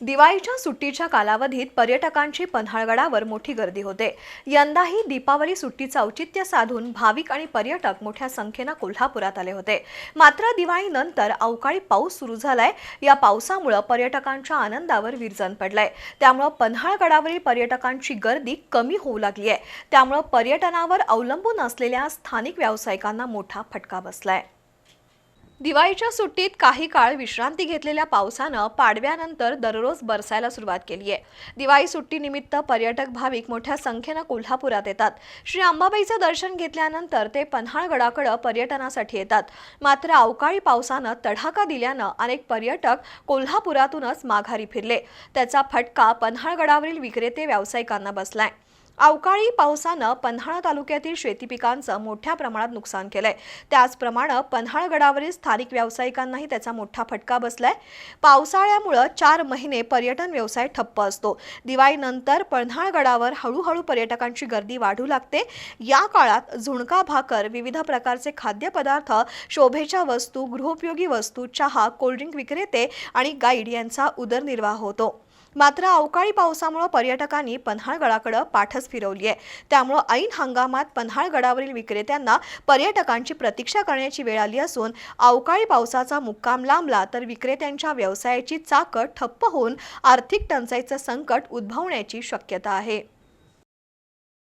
दिवाळीच्या सुट्टीच्या कालावधीत पर्यटकांची पन्हाळगडावर मोठी गर्दी होते. यंदाही दीपावली सुट्टीचं औचित्य साधून भाविक आणि पर्यटक मोठ्या संख्येनं कोल्हापुरात आले होते. मात्र दिवाळीनंतर अवकाळी पाऊस सुरू झालाय. या पावसामुळे पर्यटकांच्या आनंदावर विरजन पडलंय. त्यामुळं पन्हाळगडावरील पर्यटकांची गर्दी कमी होऊ लागली आहे त्यामुळं पर्यटनावर अवलंबून असलेल्या स्थानिक व्यावसायिकांना मोठा फटका बसलाय. दिवाळीच्या सुट्टीत काही काळ विश्रांती घेतलेल्या पावसानं पाडव्यानंतर दररोज बरसायला सुरुवात केली आहे. दिवाळी सुट्टीनिमित्त पर्यटक भाविक मोठ्या संख्येनं कोल्हापुरात येतात. श्री अंबाबाईचं दर्शन घेतल्यानंतर ते पन्हाळगडाकडं पर्यटनासाठी येतात. मात्र अवकाळी पावसानं तडाखा दिल्यानं अनेक पर्यटक कोल्हापुरातूनच माघारी फिरले. त्याचा फटका पन्हाळगडावरील विक्रेते व्यावसायिकांना बसलाय. अवकाळी पावसानं पन्हाळा तालुक्यातील शेती पिकांचं मोठ्या प्रमाणात नुकसान केलंय. त्याचप्रमाणे पन्हाळगडावरील स्थानिक व्यावसायिकांनाही त्याचा मोठा फटका बसलाय. पावसाळ्यामुळं चार महिने पर्यटन व्यवसाय ठप्प असतो. दिवाळीनंतर पन्हाळगडावर हळूहळू पर्यटकांची गर्दी वाढू लागते. या काळात झुणका भाकर विविध प्रकारचे खाद्यपदार्थ शोभेच्या वस्तू गृहोपयोगी वस्तू चहा कोल्ड्रिंक विक्रेते आणि गाईड यांचा उदरनिर्वाह होतो. मात्र अवकाळी पावसामुळे पर्यटकांनी पन्हाळगडाकडे पाठच फिरवली आहे. त्यामुळं ऐन हंगामात पन्हाळगडावरील विक्रेत्यांना पर्यटकांची प्रतीक्षा करण्याची वेळ आली असून अवकाळी पावसाचा मुक्काम लांबला तर विक्रेत्यांच्या व्यवसायाची चाकं ठप्प होऊन आर्थिक टंचाईचं संकट उद्भवण्याची शक्यता आहे.